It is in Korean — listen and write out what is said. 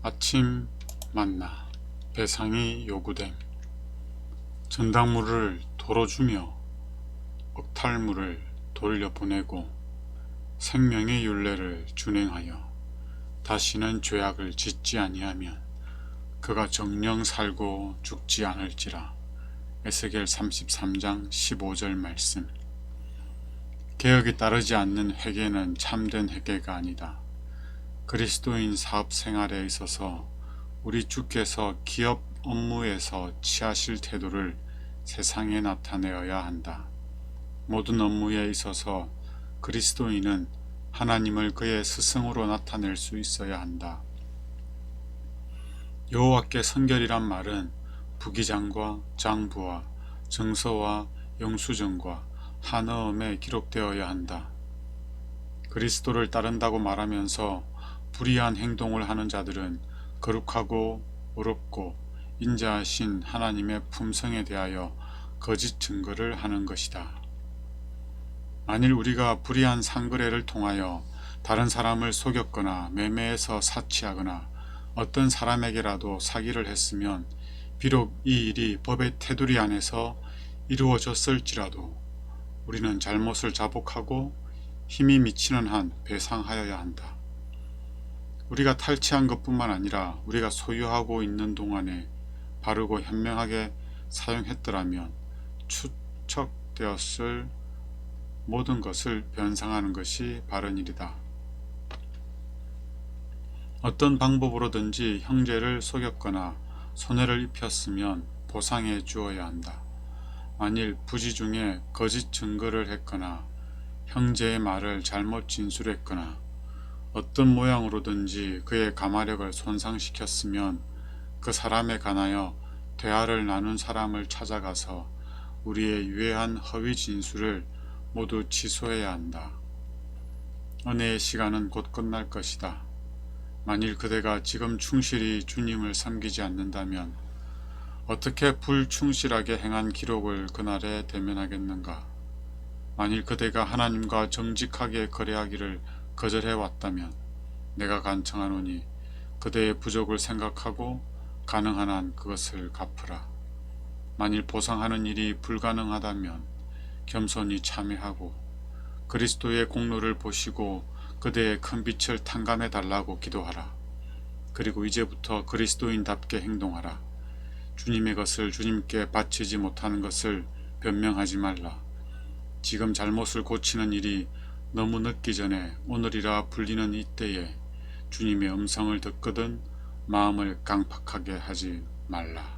아침 만나 배상이 요구됨. 전당물을 도로 주며 억탈물을 돌려 보내고 생명의 윤례를 준행하여 다시는 죄악을 짓지 아니하면 그가 정령 살고 죽지 않을지라. 에스겔 33장 15절 말씀. 개혁이 따르지 않는 회개는 참된 회개가 아니다. 그리스도인 사업 생활에 있어서 우리 주께서 기업 업무에서 취하실 태도를 세상에 나타내어야 한다. 모든 업무에 있어서 그리스도인은 하나님을 그의 스승으로 나타낼 수 있어야 한다. 여호와께 선결이란 말은 부기장과 장부와 정서와 영수증과 한어음에 기록되어야 한다. 그리스도를 따른다고 말하면서 불의한 행동을 하는 자들은 거룩하고 어렵고 인자하신 하나님의 품성에 대하여 거짓 증거를 하는 것이다. 만일 우리가 불의한 상거래를 통하여 다른 사람을 속였거나 매매해서 사치하거나 어떤 사람에게라도 사기를 했으면 비록 이 일이 법의 테두리 안에서 이루어졌을지라도 우리는 잘못을 자복하고 힘이 미치는 한 배상하여야 한다. 우리가 탈취한 것뿐만 아니라 우리가 소유하고 있는 동안에 바르고 현명하게 사용했더라면 추척되었을 모든 것을 변상하는 것이 바른 일이다. 어떤 방법으로든지 형제를 속였거나 손해를 입혔으면 보상해 주어야 한다. 만일 부지 중에 거짓 증거를 했거나 형제의 말을 잘못 진술했거나 어떤 모양으로든지 그의 가마력을 손상시켰으면 그 사람에 관하여 대화를 나눈 사람을 찾아가서 우리의 유해한 허위 진술을 모두 취소해야 한다. 은혜의 시간은 곧 끝날 것이다. 만일 그대가 지금 충실히 주님을 섬기지 않는다면 어떻게 불충실하게 행한 기록을 그날에 대면하겠는가? 만일 그대가 하나님과 정직하게 거래하기를 거절해 왔다면 내가 간청하노니 그대의 부족을 생각하고 가능한 한 그것을 갚으라. 만일 보상하는 일이 불가능하다면 겸손히 참여하고 그리스도의 공로를 보시고 그대의 큰 빛을 탕감해 달라고 기도하라. 그리고 이제부터 그리스도인답게 행동하라. 주님의 것을 주님께 바치지 못하는 것을 변명하지 말라. 지금 잘못을 고치는 일이 너무 늦기 전에 오늘이라 불리는 이때에 주님의 음성을 듣거든 마음을 강팍하게 하지 말라.